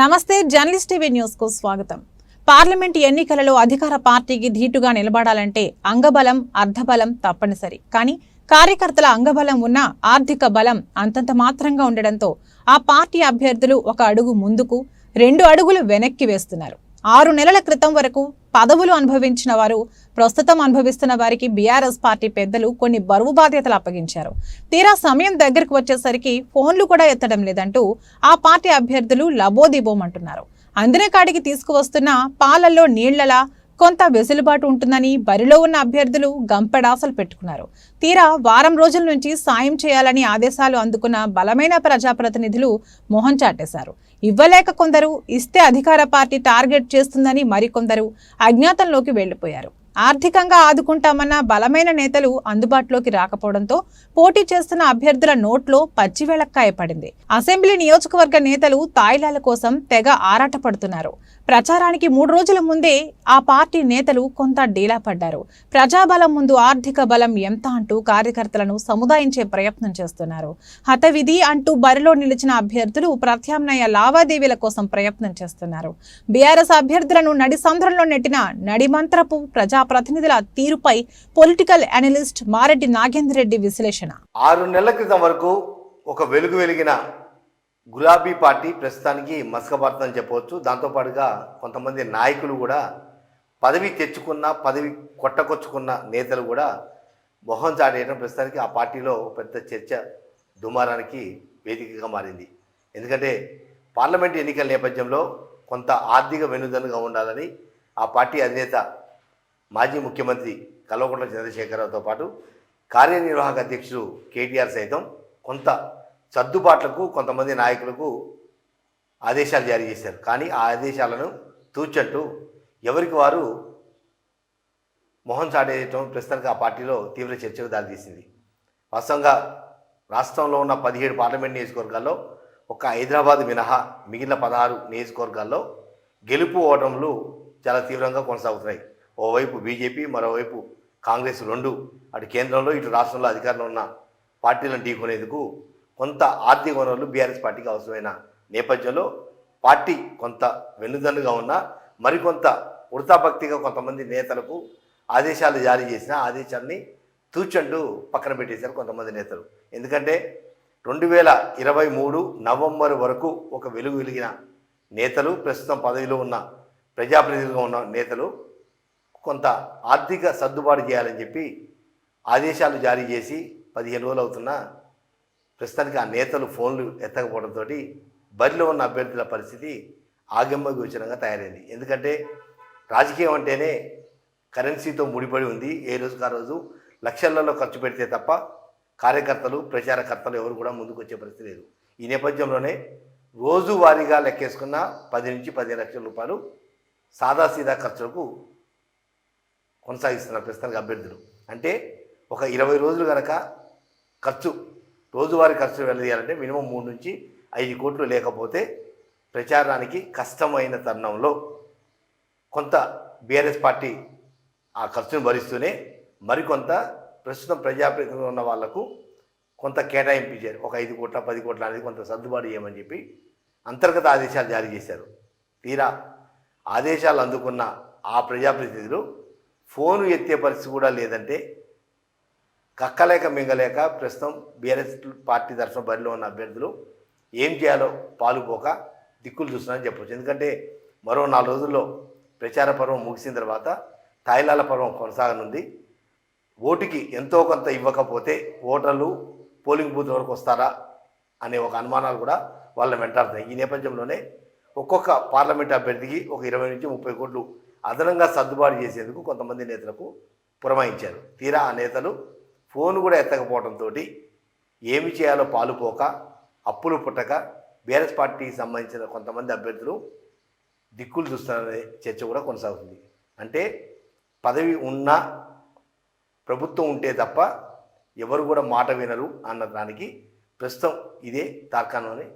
నమస్తే journalist TV న్యూస్కు స్వాగతం. పార్లమెంట్ ఎన్నికలలో అధికార పార్టీకి ధీటుగా నిలబడాలంటే అంగబలం అర్ధబలం తప్పనిసరి. కానీ కార్యకర్తల అంగబలం ఉన్న ఆర్థిక బలం అంతంత మాత్రంగా ఉండడంతో ఆ పార్టీ అభ్యర్థులు ఒక అడుగు ముందుకు రెండు అడుగులు వెనక్కి వేస్తున్నారు. ఆరు నెలల క్రితం వరకు పదవులు అనుభవించిన వారు ప్రస్తుతం అనుభవిస్తున్న వారికి బీఆర్ఎస్ పార్టీ పెద్దలు కొన్ని బరువు బాధ్యతలు అప్పగించారు. తీరా సమయం దగ్గరకు వచ్చేసరికి ఫోన్లు కూడా ఎత్తడం లేదంటూ ఆ పార్టీ అభ్యర్థులు లబోదిబోమంటున్నారు. అందిన కాడికి తీసుకువస్తున్న పాలల్లో నీళ్ళలా కొంత వెసులుబాటు ఉంటుందని బరిలో ఉన్న అభ్యర్థులు గంపెడాసలు పెట్టుకున్నారు. తీరా వారం రోజుల నుంచి సాయం చేయాలని ఆదేశాలు అందుకున్న బలమైన ప్రజాప్రతినిధులు మొహం చాటేశారు. ఇవ్వలేక కొందరు ఇస్తే అధికార పార్టీ టార్గెట్ చేస్తుందని మరికొందరు అజ్ఞాతంలోకి వెళ్ళిపోయారు ఆర్థికంగా ఆదుకుంటామన్న బలమైన నేతలు అందుబాటులోకి రాకపోవడంతో పోటీ చేస్తున్న అభ్యర్థుల నోట్లో పచ్చివెళక్కాయ పడింది. అసెంబ్లీ నియోజకవర్గ నేతలు తాయిలాల కోసం తెగ ఆరాటపడుతున్నారు. ప్రచారానికి మూడు రోజుల ముందే ఆ పార్టీ నేతలు కొంత డీలా పడ్డారు. ప్రజాబలం ముందు ఆర్థిక బలం ఎంత అంటూ కార్యకర్తలను సముదాయించే ప్రయత్నం చేస్తున్నారు. హతవిధి అంటూ బరిలో నిలిచిన అభ్యర్థులు ప్రత్యామ్నాయ లావాదేవీల కోసం ప్రయత్నం చేస్తున్నారు. బీఆర్ఎస్ అభ్యర్థులను నడి సంద్రంలో నెట్టిన నడిమంత్రపు ప్రతినిధుల తీరుపై పొలిటికల్ అనలిస్ట్ మారెడ్డి నాగేంద్ర రెడ్డి విశ్లేషణ. ఆరు నెలల క్రితం వరకు ఒక వెలుగు వెలిగిన గులాబీ పార్టీ ప్రస్తుతానికి మసకబారుతుందని చెప్పవచ్చు. దాంతోపాటుగా కొంతమంది నాయకులు కూడా పదవి తెచ్చుకున్న పదవి కొట్టకొచ్చుకున్న నేతలు కూడా మొహం చాటేయడం ప్రస్తుతానికి ఆ పార్టీలో పెద్ద చర్చ దుమారానికి వేదికగా మారింది. ఎందుకంటే పార్లమెంట్ ఎన్నికల నేపథ్యంలో కొంత ఆర్థిక వెనుదలుగా ఉండాలని ఆ పార్టీ అధినేత మాజీ ముఖ్యమంత్రి కల్వకుంట్ల చంద్రశేఖరరావుతో పాటు కార్యనిర్వాహక అధ్యక్షుడు కేటీఆర్ సైతం కొంత సర్దుబాట్లకు కొంతమంది నాయకులకు ఆదేశాలు జారీ చేశారు. కానీ ఆ ఆదేశాలను తూచంటూ ఎవరికి వారు మొహం చాటేయటం ప్రస్తుతానికి ఆ పార్టీలో తీవ్ర చర్చకు దారితీసింది వాస్తవంగా రాష్ట్రంలో ఉన్న పదిహేడు పార్లమెంట్ నియోజకవర్గాల్లో ఒక హైదరాబాద్ మినహా మిగిలిన పదహారు నియోజకవర్గాల్లో గెలుపు ఓటములు చాలా తీవ్రంగా కొనసాగుతున్నాయి. ఓవైపు బీజేపీ మరోవైపు కాంగ్రెస్ రెండు. అటు కేంద్రంలో ఇటు రాష్ట్రంలో అధికారంలో ఉన్న పార్టీలను ఢీకొనేందుకు కొంత ఆర్థిక వనరులు బీఆర్ఎస్ పార్టీకి అవసరమైన నేపథ్యంలో పార్టీ కొంత వెన్నుదన్నుగా ఉన్న మరికొంత వృతాభక్తిగా కొంతమంది నేతలకు ఆదేశాలు జారీ చేసిన ఆదేశాన్ని తూచంటూ పక్కన పెట్టేశారు కొంతమంది నేతలు. ఎందుకంటే రెండు వేల ఇరవై మూడు నవంబర్ వరకు ఒక వెలుగు వెలిగిన నేతలు ప్రస్తుతం పదవిలో ఉన్న ప్రజాప్రతినిధులుగా ఉన్న నేతలు కొంత ఆర్థిక సర్దుబాటు చేయాలని చెప్పి ఆదేశాలు జారీ చేసి పదిహేను రోజులు అవుతున్నా ప్రస్తుతానికి ఆ నేతలు ఫోన్లు ఎత్తకపోవడంతో బరిలో ఉన్న అభ్యర్థుల పరిస్థితి ఆగమ్మ గోచరంగా తయారైంది. ఎందుకంటే రాజకీయం అంటేనే కరెన్సీతో ముడిపడి ఉంది. ఏ రోజుకు ఆ రోజు లక్షలలో ఖర్చు పెడితే తప్ప కార్యకర్తలు ప్రచారకర్తలు ఎవరు కూడా ముందుకు వచ్చే పరిస్థితి లేదు. ఈ నేపథ్యంలోనే రోజువారీగా లెక్కేసుకున్న పది నుంచి పదిహేను లక్షల రూపాయలు సాదాసీదా ఖర్చులకు కొనసాగిస్తున్నారు ప్రస్తుతానికి అభ్యర్థులు. అంటే ఒక ఇరవై రోజులు కనుక ఖర్చు రోజువారీ ఖర్చు వెళ్ళదీయాలంటే మినిమం మూడు నుంచి ఐదు కోట్లు లేకపోతే ప్రచారానికి కష్టమైన తరుణంలో కొంత బీఆర్ఎస్ పార్టీ ఆ ఖర్చును భరిస్తూనే మరికొంత ప్రస్తుతం ప్రజాప్రతినిధులు ఉన్న వాళ్ళకు కొంత కేటాయింపు ఇచ్చారు. ఒక ఐదు కోట్ల పది కోట్ల అనేది కొంత సర్దుబాటు చేయమని చెప్పి అంతర్గత ఆదేశాలు జారీ చేశారు. తీరా ఆదేశాలు అందుకున్న ఆ ప్రజాప్రతినిధులు ఫోను ఎత్తే పరిస్థితి కూడా లేదంటే కక్కలేక మింగలేక ప్రస్తుతం బీఆర్ఎస్ పార్టీ తరఫున బరిలో ఉన్న అభ్యర్థులు ఏం చేయాలో పాలుపోక దిక్కులు చూస్తున్నారని చెప్పొచ్చు. ఎందుకంటే మరో నాలుగు రోజుల్లో ప్రచార పర్వం ముగిసిన తర్వాత తాయిలాల పర్వం కొనసాగనుంది. ఓటుకి ఎంతో కొంత ఇవ్వకపోతే ఓటర్లు పోలింగ్ బూత్ వరకు వస్తారా అనే ఒక అనుమానాలు కూడా వాళ్ళని వెంటాడుతున్నాయి. ఈ నేపథ్యంలోనే ఒక్కొక్క పార్లమెంట్ అభ్యర్థికి ఒక ఇరవై నుంచి ముప్పై కోట్లు అదనంగా సర్దుబాటు చేసేందుకు కొంతమంది నేతలకు పురమాయించారు. తీరా ఆ నేతలు ఫోన్ కూడా ఎత్తకపోవడంతో ఏమి చేయాలో పాలుపోక అప్పులు పుట్టక బీఆర్ఎస్ పార్టీకి సంబంధించిన కొంతమంది అభ్యర్థులు దిక్కులు చూస్తున్నారనే చర్చ కూడా కొనసాగుతుంది. అంటే పదవి ఉన్నా ప్రభుత్వం ఉంటే తప్ప ఎవరు కూడా మాట వినరు అన్న దానికి ప్రస్తుతం ఇదే తార్కాణం అని